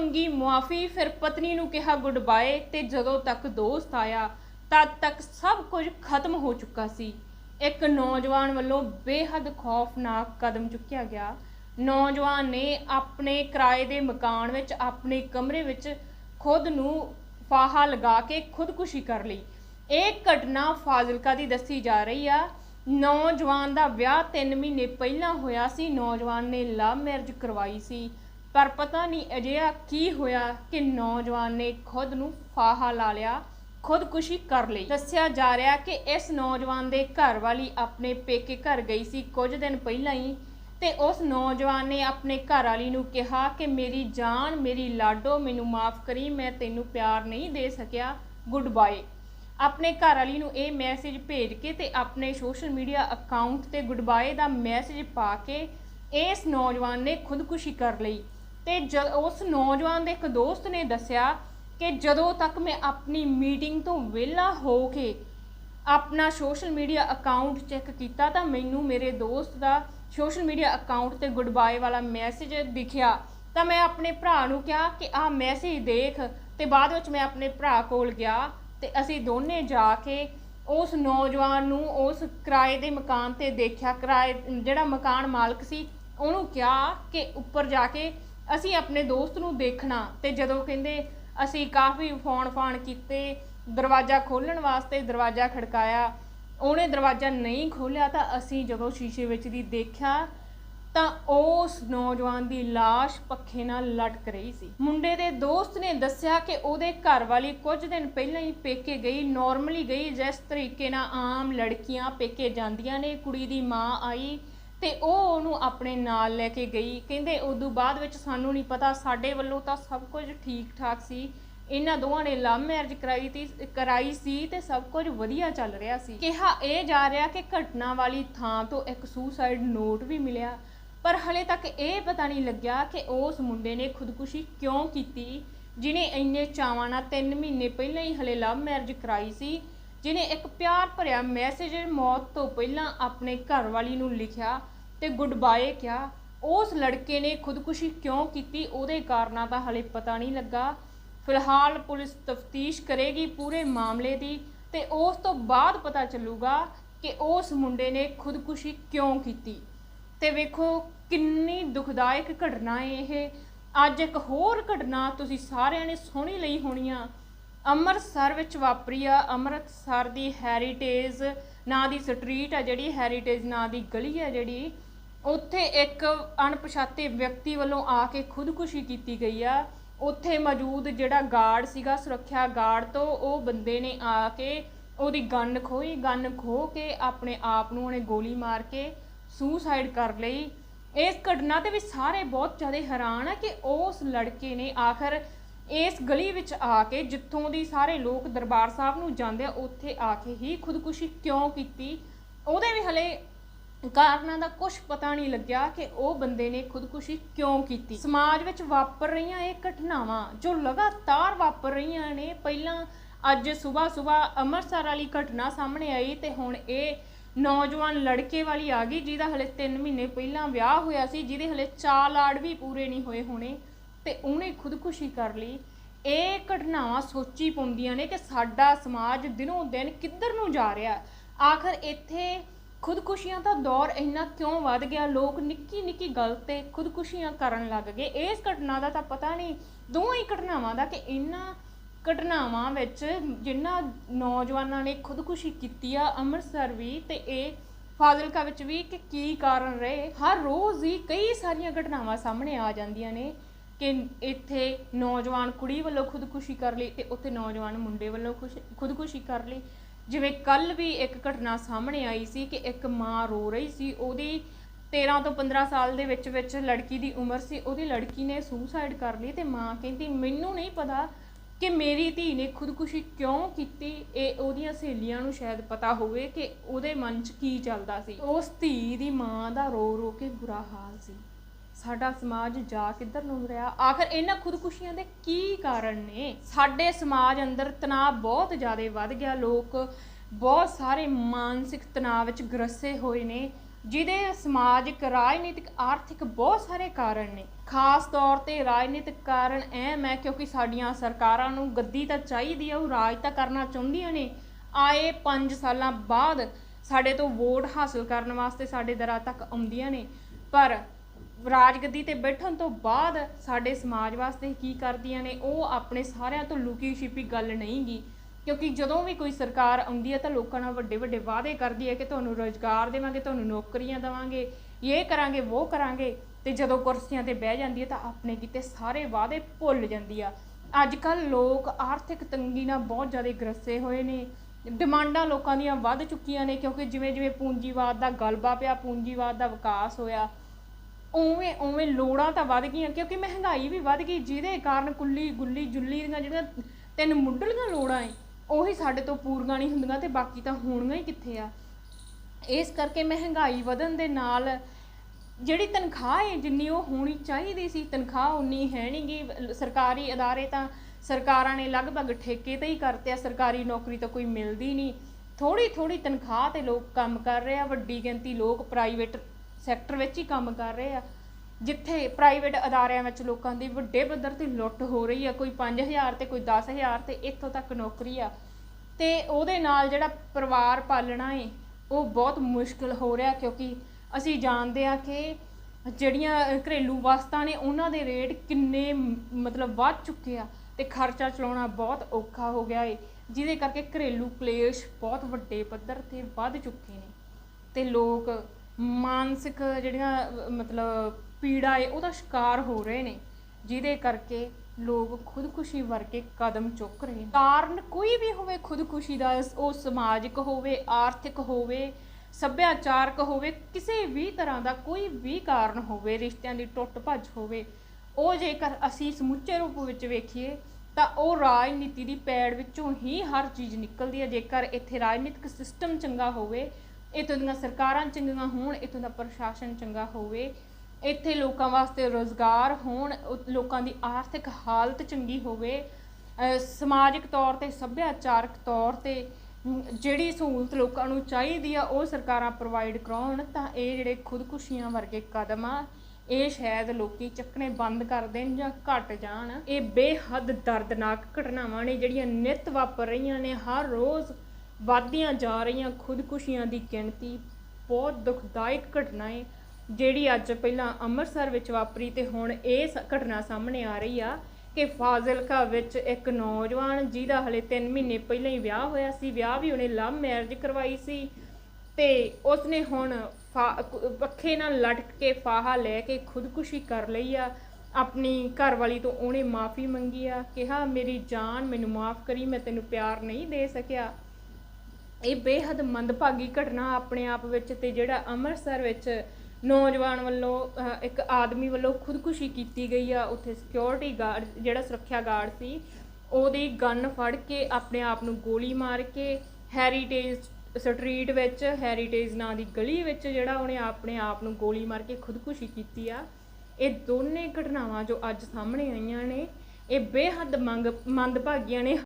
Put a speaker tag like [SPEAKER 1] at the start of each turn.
[SPEAKER 1] ਮੰਗੀ ਮੁਆਫੀ, ਫਿਰ ਪਤਨੀ ਨੂੰ ਕਿਹਾ ਗੁੱਡ ਬਾਏ ਤੇ ਜਦੋਂ ਤੱਕ ਦੋਸਤ ਆਇਆ, ਤਦ ਤੱਕ ਸਭ ਕੁਝ ਖਤਮ ਹੋ ਚੁੱਕਾ ਸੀ। ਇੱਕ ਨੌਜਵਾਨ ਵੱਲੋਂ ਬੇਹੱਦ ਖੌਫਨਾਕ ਕਦਮ ਚੁੱਕਿਆ ਗਿਆ। ਨੌਜਵਾਨ ਨੇ ਆਪਣੇ ਕਿਰਾਏ ਦੇ ਮਕਾਨ ਵਿੱਚ, ਆਪਣੇ ਕਮਰੇ ਵਿੱਚ ਖੁਦ ਨੂੰ ਫਾਹਾ ਲਗਾ ਕੇ ਖੁਦਕੁਸ਼ੀ ਕਰ ਲਈ। ਇਹ ਘਟਨਾ ਫਾਜ਼ਿਲਕਾ ਦੀ ਦੱਸੀ ਜਾ ਰਹੀ ਆ। ਨੌਜਵਾਨ ਦਾ ਵਿਆਹ 3 ਮਹੀਨੇ ਪਹਿਲਾਂ ਹੋਇਆ ਸੀ। ਨੌਜਵਾਨ ਨੇ ਲਵ ਮੈਰਿਜ ਕਰਵਾਈ ਸੀ। ਪਰ ਪਤਾ ਨਹੀਂ ਅਜਿਹਾ ਕੀ ਹੋਇਆ ਕਿ ਨੌਜਵਾਨ ਨੇ ਖੁਦ ਨੂੰ ਫਾਹਾ ਲਾ ਲਿਆ, ਖੁਦਕੁਸ਼ੀ ਕਰ ਲਈ। ਦੱਸਿਆ ਜਾ ਰਿਹਾ ਕਿ ਇਸ ਨੌਜਵਾਨ ਦੇ ਘਰ ਵਾਲੀ ਆਪਣੇ ਪੇਕੇ ਘਰ ਗਈ ਸੀ ਕੁਝ ਦਿਨ ਪਹਿਲਾਂ ਹੀ ਤੇ ਉਸ ਨੌਜਵਾਨ ਨੇ ਆਪਣੇ ਘਰ ਵਾਲੀ ਨੂੰ ਕਿਹਾ ਕਿ ਮੇਰੀ ਜਾਨ, ਮੇਰੀ ਲਾਡੋ, ਮੈਨੂੰ ਮਾਫ ਕਰੀ, ਮੈਂ ਤੈਨੂੰ ਪਿਆਰ ਨਹੀਂ ਦੇ ਸਕਿਆ। Good bye. ਆਪਣੇ ਘਰ ਵਾਲੀ ਨੂੰ ਇਹ ਮੈਸੇਜ ਭੇਜ ਕੇ ਤੇ ਆਪਣੇ ਸੋਸ਼ਲ ਮੀਡੀਆ ਅਕਾਊਂਟ ਤੇ ਗੁੱਡ ਬਾਏ ਦਾ ਮੈਸੇਜ ਪਾ ਕੇ ਇਸ ਨੌਜਵਾਨ ਨੇ ਖੁਦਕੁਸ਼ੀ ਕਰ ਲਈ। ਤੇ ਜਦ ਉਸ ਨੌਜਵਾਨ ਦੇ ਇੱਕ ਦੋਸਤ ਨੇ ਦੱਸਿਆ ਕਿ ਜਦੋਂ ਤੱਕ ਮੈਂ ਆਪਣੀ ਮੀਟਿੰਗ ਤੋਂ ਵਿਹਲਾ ਹੋ ਕੇ ਆਪਣਾ ਸੋਸ਼ਲ ਮੀਡੀਆ ਅਕਾਊਂਟ ਚੈੱਕ ਕੀਤਾ ਤਾਂ ਮੈਨੂੰ ਮੇਰੇ ਦੋਸਤ ਦਾ ਸੋਸ਼ਲ ਮੀਡੀਆ ਅਕਾਊਂਟ ਤੇ ਗੁੱਡ ਬਾਏ ਵਾਲਾ ਮੈਸੇਜ ਦਿਖਿਆ। ਤਾਂ ਮੈਂ ਆਪਣੇ ਭਰਾ ਨੂੰ ਕਿਹਾ ਕਿ ਆਹ ਮੈਸੇਜ ਦੇਖ ਤੇ ਬਾਅਦ ਵਿੱਚ ਮੈਂ ਆਪਣੇ ਭਰਾ ਕੋਲ ਗਿਆ ਤੇ ਅਸੀਂ ਦੋਨੇ ਜਾ ਕੇ ਉਸ ਨੌਜਵਾਨ ਨੂੰ ਉਸ ਕਿਰਾਏ ਦੇ ਮਕਾਨ ਤੇ ਦੇਖਿਆ। ਕਿਰਾਏ, ਜਿਹੜਾ ਮਕਾਨ ਮਾਲਕ ਸੀ, ਉਹਨੂੰ ਕਿਹਾ ਕਿ ਉੱਪਰ ਜਾ ਕੇ ਅਸੀਂ ਆਪਣੇ ਦੋਸਤ ਨੂੰ ਦੇਖਣਾ ਤੇ ਜਦੋਂ ਕਹਿੰਦੇ ਅਸੀਂ ਕਾਫੀ ਫੋਨ ਫਾਨ ਕੀਤੇ, ਦਰਵਾਜ਼ਾ ਖੋਲਣ ਵਾਸਤੇ ਦਰਵਾਜ਼ਾ ਖੜਕਾਇਆ, ਉਹਨੇ ਦਰਵਾਜ਼ਾ ਨਹੀਂ ਖੋਲ੍ਹਿਆ ਤਾਂ ਅਸੀਂ ਜਦੋਂ ਸ਼ੀਸ਼ੇ ਵਿੱਚ ਦੀ ਦੇਖਿਆ ਤਾਂ ਉਸ ਨੌਜਵਾਨ ਦੀ লাশ ਪੱਖੇ ਨਾਲ ਲਟਕ ਰਹੀ ਸੀ। ਮੁੰਡੇ ਦੇ ਦੋਸਤ ਨੇ ਦੱਸਿਆ ਕਿ ਉਹਦੇ ਘਰ ਵਾਲੀ ਕੁਝ ਦਿਨ ਪਹਿਲਾਂ ਹੀ ਪੇਕੇ ਗਈ ਨਾਰਮਲੀ ਗਈ, ਜਿਸ ਤਰੀਕੇ ਨਾਲ ਆਮ ਲੜਕੀਆਂ ਪੇਕੇ ਜਾਂਦੀਆਂ ਨੇ, ਕੁੜੀ ਦੀ ਮਾਂ ਆਈ ਤੇ ਉਹ ਉਹਨੂੰ ਆਪਣੇ ਨਾਲ ਲੈ ਕੇ ਗਈ। ਕਹਿੰਦੇ ਉਦੋਂ ਬਾਅਦ ਵਿੱਚ ਸਾਨੂੰ ਨਹੀਂ ਪਤਾ, ਸਾਡੇ ਵੱਲੋਂ ਤਾਂ ਸਭ ਕੁਝ ਠੀਕ ਠਾਕ ਸੀ। ਇਹਨਾਂ ਦੋਵਾਂ ਨੇ ਲਵ ਮੈਰਿਜ ਕਰਾਈ ਤੀ, ਕਰਾਈ ਸੀ ਤੇ ਸਭ ਕੁਝ ਵਧੀਆ ਚੱਲ ਰਿਹਾ ਸੀ। ਕਿਹਾ ਇਹ ਜਾ ਰਿਹਾ ਕਿ ਘਟਨਾ ਵਾਲੀ ਥਾਂ ਤੋਂ ਇੱਕ ਸੁਸਾਈਡ ਨੋਟ ਵੀ ਮਿਲਿਆ। ਪਰ ਹਲੇ ਤੱਕ ਇਹ ਪਤਾ ਨਹੀਂ ਲੱਗਿਆ ਕਿ ਉਸ ਮੁੰਡੇ ਨੇ ਖੁਦਕੁਸ਼ੀ ਕਿਉਂ ਕੀਤੀ, ਜਿਨੇ ਇੰਨੇ ਚਾਵਾਂ ਨਾਲ 3 ਮਹੀਨੇ ਪਹਿਲਾਂ ਹੀ ਹਲੇ ਲਵ ਮੈਰਿਜ ਕਰਾਈ ਸੀ, ਜਿਨੇ ਇੱਕ ਪਿਆਰ ਭਰਿਆ ਮੈਸੇਜ ਮੌਤ ਤੋਂ ਪਹਿਲਾਂ ਆਪਣੇ ਘਰ ਵਾਲੀ ਨੂੰ ਲਿਖਿਆ। ਤੇ ਗੁੱਡ ਬਾਏ ਕਿਹਾ, ਉਸ ਲੜਕੇ ਨੇ ਖੁਦਕੁਸ਼ੀ ਕਿਉਂ ਕੀਤੀ? ਉਹਦੇ ਕਾਰਨਾਂ ਦਾ ਹਲੇ ਪਤਾ ਨਹੀਂ ਲੱਗਾ। ਫਿਲਹਾਲ ਪੁਲਿਸ ਤਫਤੀਸ਼ ਕਰੇਗੀ ਪੂਰੇ ਮਾਮਲੇ ਦੀ ਤੇ ਉਸ ਤੋਂ ਬਾਅਦ ਪਤਾ ਚੱਲੂਗਾ ਕਿ ਉਸ ਮੁੰਡੇ ਨੇ ਖੁਦਕੁਸ਼ੀ ਕਿਉਂ ਕੀਤੀ। ਤੇ ਵੇਖੋ ਕਿੰਨੀ ਦੁਖਦਾਇਕ ਘਟਨਾ ਹੈ ਇਹ। ਅੱਜ ਇੱਕ ਹੋਰ ਘਟਨਾ ਤੁਸੀਂ ਸਾਰਿਆਂ ਨੇ ਸੁਣੀ ਲਈ ਹੋਣੀ ਆ। ਅੰਮ੍ਰਿਤਸਰ ਵਿੱਚ ਵਾਪਰੀ ਆ। ਅੰਮ੍ਰਿਤਸਰ ਦੀ ਹੈਰੀਟੇਜ ਨਾਂ ਦੀ ਸਟਰੀਟ ਆ ਜਿਹੜੀ ਹੈਰੀਟੇਜ ਨਾਂ ਦੀ ਗਲੀ ਆ ਜਿਹੜੀ। ਉੱਥੇ ਇੱਕ ਅਣਪਛਾਤੇ ਵਿਅਕਤੀ ਵੱਲੋਂ ਆ ਕੇ ਖੁਦਕੁਸ਼ੀ ਕੀਤੀ ਗਈ ਆ। ਉੱਥੇ ਮੌਜੂਦ ਜਿਹੜਾ ਗਾਰਡ ਸੀਗਾ, ਸੁਰੱਖਿਆ ਗਾਰਡ ਤੋਂ, ਉਹ ਬੰਦੇ ਨੇ ਆ ਕੇ ਉਹਦੀ ਗਨ ਖੋਈ ਗਨ ਖੋ ਕੇ ਆਪਣੇ ਆਪ ਨੂੰ ਉਹਨੇ ਗੋਲੀ ਮਾਰ ਕੇ ਸੁਸਾਈਡ ਕਰ ਲਈ। ਇਸ ਘਟਨਾ ਤੇ ਵੀ ਸਾਰੇ ਬਹੁਤ ਜ਼ਿਆਦਾ ਹੈਰਾਨ ਆ ਕਿ ਉਸ ਲੜਕੇ ਨੇ ਆਖਰ ਇਸ ਗਲੀ ਵਿੱਚ ਆ ਕੇ ਜਿੱਥੋਂ ਦੀ ਸਾਰੇ ਲੋਕ ਦਰਬਾਰ ਸਾਹਿਬ ਨੂੰ ਜਾਂਦੇ ਆ, ਉੱਥੇ ਆ ਕੇ ਹੀ ਖੁਦਕੁਸ਼ੀ ਕਿਉਂ ਕੀਤੀ? ਉਹਦੇ ਵੀ ਹਲੇ ਕਾਰਨਾਂ ਦਾ ਕੁਝ ਪਤਾ ਨਹੀਂ ਲੱਗਿਆ ਕਿ ਉਹ ਬੰਦੇ ਨੇ ਖੁਦਕੁਸ਼ੀ ਕਿਉਂ ਕੀਤੀ। ਸਮਾਜ ਵਿੱਚ ਵਾਪਰ ਰਹੀਆਂ ਇਹ ਘਟਨਾਵਾਂ ਜੋ ਲਗਾਤਾਰ ਵਾਪਰ ਰਹੀਆਂ ਨੇ, ਪਹਿਲਾਂ ਅੱਜ ਸਵੇਰ ਸਵੇਰ ਅੰਮ੍ਰਿਤਸਰ ਵਾਲੀ ਘਟਨਾ ਸਾਹਮਣੇ ਆਈ ਤੇ ਹੁਣ ਇਹ ਨੌਜਵਾਨ ਲੜਕੇ ਵਾਲੀ ਆ ਗਈ, ਜਿਹਦਾ ਹਲੇ 3 ਮਹੀਨੇ ਪਹਿਲਾਂ ਵਿਆਹ ਹੋਇਆ ਸੀ, ਜਿਹਦੇ ਹਲੇ ਚਾਰ ਲਾੜ ਵੀ ਪੂਰੇ ਨਹੀਂ ਹੋਏ ਹੋਣੇ ਤੇ ਉਹਨੇ ਖੁਦਕੁਸ਼ੀ ਕਰ ਲਈ। ਇਹ ਘਟਨਾਵਾਂ ਸੋਚੀ ਪਾਉਂਦੀਆਂ ਨੇ ਕਿ ਸਾਡਾ ਸਮਾਜ ਦਿਨੋਂ ਦਿਨ ਕਿੱਧਰ ਨੂੰ ਜਾ ਰਿਹਾ। ਆਖਰ ਇੱਥੇ ਖੁਦਕੁਸ਼ੀਆਂ ਦਾ ਦੌਰ ਇੰਨਾ ਕਿਉਂ ਵੱਧ ਗਿਆ? ਲੋਕ ਨਿੱਕੀ ਨਿੱਕੀ ਗੱਲ ਤੇ ਖੁਦਕੁਸ਼ੀਆਂ ਕਰਨ ਲੱਗ ਗਏ। ਇਸ ਘਟਨਾ ਦਾ ਤਾਂ ਪਤਾ ਨਹੀਂ ਦੋਵਾਂ ਹੀ ਘਟਨਾਵਾਂ ਦਾ ਕਿ ਇਹਨਾਂ ਘਟਨਾਵਾਂ ਵਿੱਚ ਜਿਨ੍ਹਾਂ ਨੌਜਵਾਨਾਂ ਨੇ ਖੁਦਕੁਸ਼ੀ ਕੀਤੀ ਆ ਅੰਮ੍ਰਿਤਸਰ ਵੀ ਤੇ ਇਹ ਫਾਜ਼ਿਲਕਾ ਵਿੱਚ ਵੀ ਕਿ ਕੀ ਕਾਰਨ ਰਹੇ? ਹਰ ਰੋਜ਼ ਹੀ ਕਈ ਸਾਰੀਆਂ ਘਟਨਾਵਾਂ ਸਾਹਮਣੇ ਆ ਜਾਂਦੀਆਂ ਨੇ ਕਿ ਇੱਥੇ ਨੌਜਵਾਨ ਕੁੜੀ ਵੱਲੋਂ ਖੁਦਕੁਸ਼ੀ ਕਰ ਲਈ ਤੇ ਉੱਥੇ ਨੌਜਵਾਨ ਮੁੰਡੇ ਵੱਲੋਂ ਖੁਸ਼, ਖੁਦਕੁਸ਼ੀ ਕਰ ਲਈ। ਜਿਵੇਂ ਕੱਲ ਵੀ ਇੱਕ ਘਟਨਾ ਸਾਹਮਣੇ ਆਈ ਸੀ ਕਿ ਇੱਕ ਮਾਂ ਰੋ ਰਹੀ ਸੀ, ਉਹਦੀ 13 ਤੋਂ 15 ਸਾਲ ਦੇ ਵਿੱਚ ਵਿੱਚ ਲੜਕੀ ਦੀ ਉਮਰ ਸੀ, ਉਹਦੀ ਲੜਕੀ ਨੇ ਸੁਸਾਈਡ ਕਰ ਲਈ ਤੇ ਮਾਂ ਕਹਿੰਦੀ, ਮੈਨੂੰ ਨਹੀਂ ਪਤਾ ਕਿ ਮੇਰੀ ਧੀ ਨੇ ਖੁਦਕੁਸ਼ੀ ਕਿਉਂ ਕੀਤੀ, ਇਹ ਉਹਦੀਆਂ ਸਹੇਲੀਆਂ ਨੂੰ ਸ਼ਾਇਦ ਪਤਾ ਹੋਵੇ ਕਿ ਉਹਦੇ ਮਨ 'ਚ ਕੀ ਚੱਲਦਾ ਸੀ। ਉਸ ਧੀ ਦੀ ਮਾਂ ਦਾ ਰੋ ਰੋ ਕੇ ਬੁਰਾ ਹਾਲ ਸੀ। ਸਾਡਾ ਸਮਾਜ ਜਾ ਕਿੱਧਰ ਨੂੰ ਰਿਹਾ? ਆਖਰ ਇਹਨਾਂ ਖੁਦਕੁਸ਼ੀਆਂ ਦੇ ਕੀ ਕਾਰਨ ਨੇ? ਸਾਡੇ ਸਮਾਜ ਅੰਦਰ ਤਣਾਅ ਬਹੁਤ ਜ਼ਿਆਦਾ ਵੱਧ ਗਿਆ। ਲੋਕ ਬਹੁਤ ਸਾਰੇ ਮਾਨਸਿਕ ਤਣਾਅ ਵਿੱਚ ਗਰਸੇ ਹੋਏ ਨੇ, ਜਿਹਦੇ ਸਮਾਜਿਕ, ਰਾਜਨੀਤਿਕ, ਆਰਥਿਕ ਬਹੁਤ ਸਾਰੇ ਕਾਰਨ ਨੇ। ਖਾਸ ਤੌਰ ਤੇ ਰਾਜਨੀਤਿਕ ਕਾਰਨ ਐਮ ਹੈ, ਕਿਉਂਕਿ ਸਾਡੀਆਂ ਸਰਕਾਰਾਂ ਨੂੰ ਗੱਦੀ ਤਾਂ ਚਾਹੀਦੀ ਹੈ ਉਹ ਰਾਜ ਤਾਂ ਕਰਨਾ ਚਾਹੁੰਦੀਆਂ ਨੇ। ਆਏ 5 ਸਾਲਾਂ ਬਾਅਦ ਸਾਡੇ ਤੋਂ ਵੋਟ ਹਾਸਲ ਕਰਨ ਵਾਸਤੇ ਸਾਡੇ ਦਰਾਂ ਤੱਕ ਆਉਂਦੀਆਂ ਨੇ। ਪਰ ਰਾਜਗੱਦੀ ਤੇ ਬੈਠਣ ਤੋਂ ਬਾਅਦ ਸਾਡੇ ਸਮਾਜ ਵਾਸਤੇ ਕੀ ਕਰਦੀਆਂ ਨੇ, ਉਹ ਆਪਣੇ ਸਾਰਿਆਂ ਤੋਂ ਲੁਕੀ ਛਿਪੀ ਗੱਲ ਨਹੀਂ ਗੀ ਕਿਉਂਕਿ ਜਦੋਂ ਵੀ ਕੋਈ ਸਰਕਾਰ ਆਉਂਦੀ ਹੈ ਤਾਂ ਲੋਕਾਂ ਨਾਲ ਵੱਡੇ ਵੱਡੇ ਵਾਅਦੇ ਕਰਦੀ ਹੈ ਕਿ ਤੁਹਾਨੂੰ ਰੋਜ਼ਗਾਰ ਦੇਵਾਂਗੇ, ਤੁਹਾਨੂੰ ਨੌਕਰੀਆਂ ਦੇਵਾਂਗੇ, ਇਹ ਕਰਾਂਗੇ, ਉਹ ਕਰਾਂਗੇ, ਤੇ ਜਦੋਂ ਕੁਰਸੀਆਂ ਤੇ ਬਹਿ ਜਾਂਦੀ ਹੈ ਤਾਂ ਆਪਣੇ ਕੀਤੇ ਸਾਰੇ ਵਾਅਦੇ ਭੁੱਲ ਜਾਂਦੀ ਆ। ਅੱਜ ਕੱਲ ਲੋਕ ਆਰਥਿਕ ਤੰਗੀ ਨਾਲ ਬਹੁਤ ਜ਼ਿਆਦਾ ਗਰਸੇ ਹੋਏ ਨੇ। ਡਿਮਾਂਡਾਂ ਲੋਕਾਂ ਦੀਆਂ ਵੱਧ ਚੁੱਕੀਆਂ ਨੇ ਕਿਉਂਕਿ ਜਿਵੇਂ ਜਿਵੇਂ ਪੂੰਜੀਵਾਦ ਦਾ ਗਲਬਾ ਪਿਆ, ਪੂੰਜੀਵਾਦ ਦਾ ਵਿਕਾਸ ਹੋਇਆ ਉਵੇਂ ਉਵੇਂ ਲੋੜਾਂ ਤਾਂ ਵੱਧ ਗਈਆਂ, ਕਿਉਂਕਿ ਮਹਿੰਗਾਈ ਵੀ ਵੱਧ ਗਈ, ਜਿਹਦੇ ਕਾਰਨ ਕੁੱਲੀ ਗੁੱਲੀ, ਜੁੱਲੀ ਦੀਆਂ ਜਿਹੜੀਆਂ ਤਿੰਨ ਮੁੱਢਲੀਆਂ ਲੋੜਾਂ ਏ, ਉਹੀ ਸਾਡੇ ਤੋਂ ਪੂਰੀਆਂ ਨਹੀਂ ਹੁੰਦੀਆਂ ਤੇ ਬਾਕੀ ਤਾਂ ਹੋਣੀਆਂ ਹੀ ਕਿੱਥੇ ਆ। ਇਸ ਕਰਕੇ ਮਹਿੰਗਾਈ ਵਧਣ ਦੇ ਨਾਲ ਜਿਹੜੀ ਤਨਖਾਹ ਹੈ ਜਿੰਨੀ ਉਹ ਹੋਣੀ ਚਾਹੀਦੀ ਸੀ, ਤਨਖਾਹ ਉਨੀ ਹੈ ਨਹੀਂਗੀ ਸਰਕਾਰੀ ਅਦਾਰੇ ਤਾਂ ਸਰਕਾਰਾਂ ਨੇ ਲਗਭਗ ਠੇਕੇ ਤੇ ਹੀ ਕਰਤੇ ਆ, ਸਰਕਾਰੀ ਨੌਕਰੀ ਤਾਂ ਕੋਈ ਮਿਲਦੀ ਨਹੀਂ ਥੋੜੀ ਥੋੜੀ ਤਨਖਾਹ ਤੇ ਲੋਕ ਕੰਮ ਕਰ ਰਹੇ ਆ, ਵੱਡੀ ਗਿਣਤੀ ਲੋਕ ਪ੍ਰਾਈਵੇਟ ਸੈਕਟਰ ਵਿੱਚ ਹੀ ਕੰਮ ਕਰ ਰਹੇ ਆ। ਜਿੱਥੇ ਪ੍ਰਾਈਵੇਟ ਅਦਾਰਿਆਂ ਵਿੱਚ ਲੋਕਾਂ ਦੀ ਵੱਡੇ ਪੱਧਰ ਤੇ ਲੁੱਟ ਹੋ ਰਹੀ ਆ। ਕੋਈ 5000 ਤੇ ਕੋਈ 10000 ਤੇ ਇੱਥੋਂ ਤੱਕ ਨੌਕਰੀ ਆ। ਤੇ ਉਹਦੇ ਨਾਲ ਜਿਹੜਾ ਪਰਿਵਾਰ ਪਾਲਣਾ ਏ, ਉਹ ਬਹੁਤ ਮੁਸ਼ਕਲ ਹੋ ਰਿਹਾ ਕਿਉਂਕਿ ਅਸੀਂ ਜਾਣਦੇ ਆ ਕਿ ਜਿਹੜੀਆਂ ਘਰੇਲੂ ਵਸਤਾਂ ਨੇ, ਉਹਨਾਂ ਦੇ ਰੇਟ ਕਿੰਨੇ ਮਤਲਬ ਵੱਧ ਚੁੱਕੇ ਆ ਤੇ ਖਰਚਾ ਚਲਾਉਣਾ ਬਹੁਤ ਔਖਾ ਹੋ ਗਿਆ ਏ। ਜਿਹਦੇ ਕਰਕੇ ਘਰੇਲੂ ਕਲੇਸ਼ ਬਹੁਤ ਵੱਡੇ ਪੱਧਰ ਤੇ ਵੱਧ ਚੁੱਕੇ ਨੇ। ਤੇ ਲੋਕ ਮਾਨਸਿਕ ਜਿਹੜੀਆਂ, ਮਤਲਬ ਪੀੜਾ ਏ ਉਹਦਾ ਸ਼ਿਕਾਰ ਹੋ ਰਹੇ ਨੇ। ਜਿਹਦੇ ਕਰਕੇ ਲੋਕ ਖੁਦਕੁਸ਼ੀ ਵਰਗੇ ਕਦਮ ਚੁੱਕ ਰਹੇ ਨੇ। ਕਾਰਨ ਕੋਈ ਵੀ ਹੋਵੇ, ਖੁਦਕੁਸ਼ੀ ਦਾ ਉਹ ਸਮਾਜਿਕ ਹੋਵੇ, ਆਰਥਿਕ ਹੋਵੇ, ਸੱਭਿਆਚਾਰਕ ਹੋਵੇ, ਕਿਸੇ ਵੀ ਤਰ੍ਹਾਂ ਦਾ ਕੋਈ ਵੀ ਕਾਰਨ ਹੋਵੇ, ਰਿਸ਼ਤਿਆਂ ਦੀ ਟੁੱਟ ਭੱਜ ਹੋਵੇ, ਉਹ ਜੇਕਰ ਅਸੀਂ ਸਮੁੱਚੇ ਰੂਪ ਵਿੱਚ ਵੇਖੀਏ, ਤਾਂ ਉਹ ਰਾਜਨੀਤੀ ਦੀ ਪੈੜ ਵਿੱਚੋਂ ਹੀ ਹਰ ਚੀਜ਼ ਨਿਕਲਦੀ ਹੈ। ਜੇਕਰ ਇੱਥੇ ਰਾਜਨੀਤਿਕ ਸਿਸਟਮ ਚੰਗਾ ਹੋਵੇ ਇੱਥੋਂ ਦੀਆਂ ਸਰਕਾਰਾਂ ਚੰਗੀਆਂ ਹੋਣ, ਇੱਥੋਂ ਦਾ ਪ੍ਰਸ਼ਾਸਨ ਚੰਗਾ ਹੋਵੇ, ਇੱਥੇ ਲੋਕਾਂ ਵਾਸਤੇ ਰੋਜ਼ਗਾਰ ਹੋਣ ਲੋਕਾਂ ਦੀ ਆਰਥਿਕ ਹਾਲਤ ਚੰਗੀ ਹੋਵੇ ਸਮਾਜਿਕ ਤੌਰ ਤੇ, ਸੱਭਿਆਚਾਰਕ ਤੌਰ ਤੇ ਜਿਹੜੀ ਸਹੂਲਤ ਲੋਕਾਂ ਨੂੰ ਚਾਹੀਦੀ ਆ, ਉਹ ਸਰਕਾਰਾਂ ਪ੍ਰੋਵਾਈਡ ਕਰਾਉਣ, ਤਾਂ ਇਹ ਜਿਹੜੇ ਖੁਦਕੁਸ਼ੀਆਂ ਵਰਗੇ ਕਦਮ ਆ, ਇਹ ਸ਼ਾਇਦ ਲੋਕੀ ਚੱਕਣੇ ਬੰਦ ਕਰ ਦੇਣ ਜਾਂ ਘਟ ਜਾਣ। ਇਹ ਬੇਹੱਦ ਦਰਦਨਾਕ ਘਟਨਾਵਾਂ ਨੇ, ਜਿਹੜੀਆਂ ਨਿਤ ਵਾਪਰ ਰਹੀਆਂ ਨੇ, ਹਰ ਰੋਜ਼ ਵੱਧਦੀਆਂ ਜਾ ਰਹੀਆਂ ਖੁਦਕੁਸ਼ੀਆਂ ਦੀ ਗਿਣਤੀ ਬਹੁਤ ਦੁਖਦਾਇਕ ਘਟਨਾ ਹੈ ਜਿਹੜੀ ਅੱਜ ਪਹਿਲਾਂ ਅੰਮ੍ਰਿਤਸਰ ਵਿੱਚ ਵਾਪਰੀ ਤੇ ਹੁਣ ਇਹ ਸ- ਘਟਨਾ ਸਾਹਮਣੇ ਆ ਰਹੀ ਆ ਕਿ ਫਾਜ਼ਿਲਕਾ ਵਿੱਚ ਇੱਕ ਨੌਜਵਾਨ ਜਿਹਦਾ ਹਲੇ 3 ਮਹੀਨੇ ਪਹਿਲਾਂ ਹੀ ਵਿਆਹ ਹੋਇਆ ਸੀ, ਵਿਆਹ ਵੀ ਉਹਨੇ ਲਵ ਮੈਰਿਜ ਕਰਵਾਈ ਸੀ ਤੇ ਉਸਨੇ ਹੁਣ ਫਾ- ਪੱਖੇ ਨਾਲ ਲਟਕ ਕੇ ਫਾਹਾ ਲੈ ਕੇ ਖੁਦਕੁਸ਼ੀ ਕਰ ਲਈ ਆ। ਆਪਣੀ ਘਰਵਾਲੀ ਤੋਂ ਉਹਨੇ ਮਾਫੀ ਮੰਗੀ ਆ, ਕਿਹਾ, ਮੇਰੀ ਜਾਨ ਮੈਨੂੰ ਮਾਫ ਕਰੀ, ਮੈਂ ਤੈਨੂੰ ਪਿਆਰ ਨਹੀਂ ਦੇ ਸਕਿਆ। ਇਹ ਬੇਹੱਦ ਮੰਦਭਾਗੀ ਘਟਨਾ ਆਪਣੇ ਆਪ ਵਿੱਚ ਤੇ ਜਿਹੜਾ ਅੰਮ੍ਰਿਤਸਰ ਵਿੱਚ ਨੌਜਵਾਨ ਵੱਲੋਂ ਇੱਕ ਆਦਮੀ ਵੱਲੋਂ ਖੁਦਕੁਸ਼ੀ ਕੀਤੀ ਗਈ ਆ, ਉੱਥੇ ਸਿਕਿਉਰਿਟੀ ਗਾਰਡ ਜਿਹੜਾ ਸੁਰੱਖਿਆ ਗਾਰਡ ਸੀ, ਉਹਦੀ ਗਨ ਫੜ ਕੇ ਆਪਣੇ ਆਪ ਨੂੰ ਗੋਲੀ ਮਾਰ ਕੇ ਹੈਰੀਟੇਜ ਸਟਰੀਟ ਵਿੱਚ ਹੈਰੀਟੇਜ ਨਾਂ ਦੀ ਗਲੀ ਵਿੱਚ ਜਿਹੜਾ ਉਹਨੇ ਆਪਣੇ ਆਪ ਨੂੰ ਗੋਲੀ ਮਾਰ ਕੇ ਖੁਦਕੁਸ਼ੀ ਕੀਤੀ ਆ। ਇਹ ਦੋਨੇ ਘਟਨਾਵਾਂ ਜੋ ਅੱਜ ਸਾਹਮਣੇ ਆਈਆਂ ਨੇ, ਇਹ ਬੇਹੱਦ ਮੰਗ, ਮੰਦਭਾਗੀਆਂ ਨੇ